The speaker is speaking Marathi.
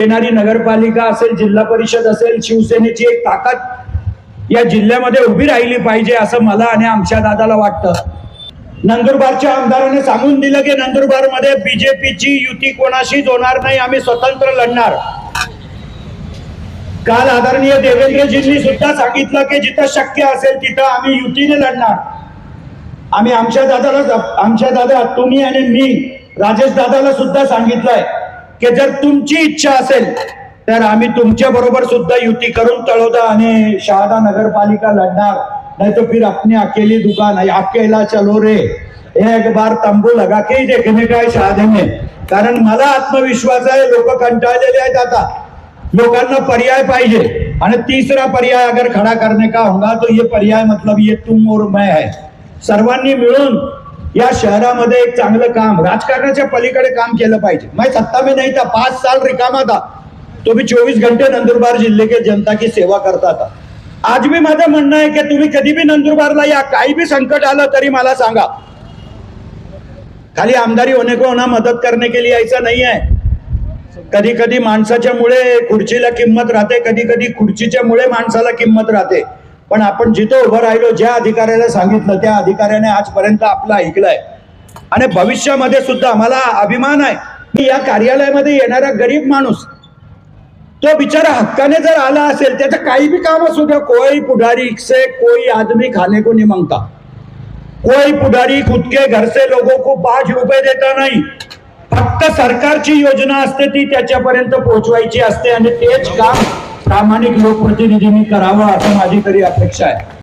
येणारी नगरपालिका असेल जिल्हा परिषद असेल शिवसेनेची एक ताकद या जिल्ह्यामध्ये उभी राहिली पाहिजे असं मला आणि आमच्या दादाला वाटतं. नंदुरबारच्या आमदाराने सांगून दिलं की नंदुरबारमध्ये बीजेपीची युती कोणाशीच होणार नाही आम्ही स्वतंत्र लढणार. काल आदरणीय देवेंद्रजींनी सुद्धा सांगितलं की जिथं शक्य असेल तिथं आम्ही युतीने लढणार. आम्ही आमच्या दादाला आमच्या दादा तुम्ही आणि मी राजेश दादाला सुद्धा सांगितलंय. की जर तुमची इच्छा असेल तर आम्ही तुमच्या बरोबर सुद्धा युती करून तळोदा आणि शहादा नगरपालिका लढणार. नहीं तो फिर अपनी अकेली दुकान है अकेला चलो रे. एक बार तंबू लगा के ही देखने का है शहादे में. कारण मला आत्मविश्वास आहे लोक कंटाळलेले आहेत आता. लोकांना पर्याय पाहिजे. आणि तिसरा पर्याय अगर खड़ा करने का होगा तो ये पर्याय मतलब ये तुम और मैं है. सर्वांनी मिळून या शहरामध्ये एक चांगलं काम राजकारणाच्या पलीकडे काम केलं पाहिजे. मैं सत्ता में नहीं था पाच साल रिकामा था. तो भी चोवीस घंटे नंदुरबार जिल्हे के जनता की सेवा करता था. आज भी माझं म्हणणं आहे की तुम्ही कधी भी नंदुरबारला या काही भी संकट आलं तरी मला सांगा. खाली आमदारी होने को होना मदद करने के लिए ऐसा नहीं है. कधी कधी माणसाच्या मुळे खुर्चीला किंमत राहते कधी कधी खुर्चीच्या मुळे माणसाला किंमत राहते. पण आपण जिथं उभं राहिलो ज्या अधिकाऱ्याला सांगितलं त्या अधिकाऱ्याने आजपर्यंत आपलं ऐकलंय. आणि भविष्यामध्ये सुद्धा मला अभिमान आहे की या कार्यालयामध्ये येणारा गरीब माणूस तो बिचारा हक्काने जर आला असेल त्याचं काही बी काम असू द्या कोई पुढारी से कोई आदमी खाने को नहीं मांगता. कोई पुढारी खुद के घर से लोगों को पाच रुपये देता नाही. फक्त सरकारची योजना असते ती त्याच्यापर्यंत पोहोचवायची असते आणि तेच काम प्रामाणिक लोकप्रतिनिधींनी करावं असं माझी तरी अपेक्षा आहे.